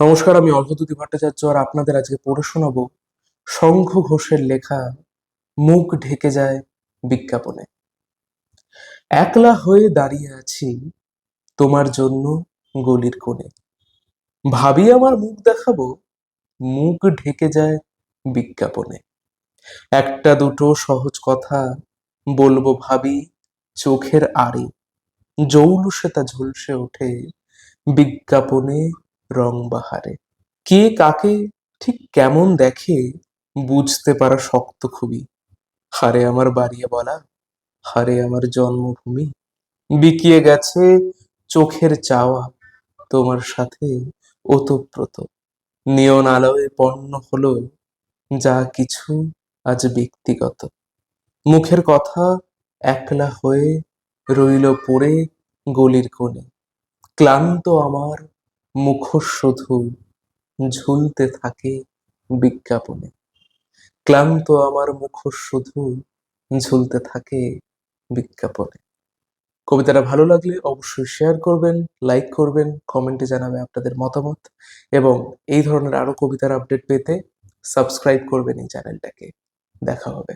নমস্কার, আমি অর্ঘদ্যুতি ভট্টাচার্য আর আপনাদের আজকে পড়ে শোনাবো শঙ্খ ঘোষের লেখা মুখ ঢেকে যায় বিজ্ঞাপনে। একলা হয়ে দাঁড়িয়ে আছি তোমার জন্য গলির কোণে। ভাবি আমার মুখ দেখাবো, মুখ ঢেকে যায় বিজ্ঞাপনে। একটা দুটো সহজ কথা বলব ভাবি চোখের আড়ে। জৌলুসে তা ঝলসে ওঠে বিজ্ঞাপনে রং বাহারে। কে কাকে ঠিক কেমন দেখে বুঝতে পারা শক্ত খুবই। হারে আমার বাড়িয়ে বলা, হারে আমার জন্মভূমি। বিকিয়ে গেছে চোখের চাওয়া, তোমার সাথে ওতপ্রোত। নিয়ন আলোয় পণ্য হলো যা কিছু আজ ব্যক্তিগত। মুখের কথা একলা হয়ে রইল পড়ে গলির কোণে। ক্লান্ত আমার মুখোশ শুধু ঝুলতে থাকে বিজ্ঞাপনে। ক্লান্ত আমার মুখোশ শুধু ঝুলতে থাকে বিজ্ঞাপনে। কবিতাটা ভালো লাগলে অবশ্যই শেয়ার করবেন লাইক করবেন কমেন্টে জানাবে আপনাদের মতামত এবং এই ধরনের আরও কবিতার আপডেট পেতে সাবস্ক্রাইব করবেন এই চ্যানেলটাকে দেখা হবে।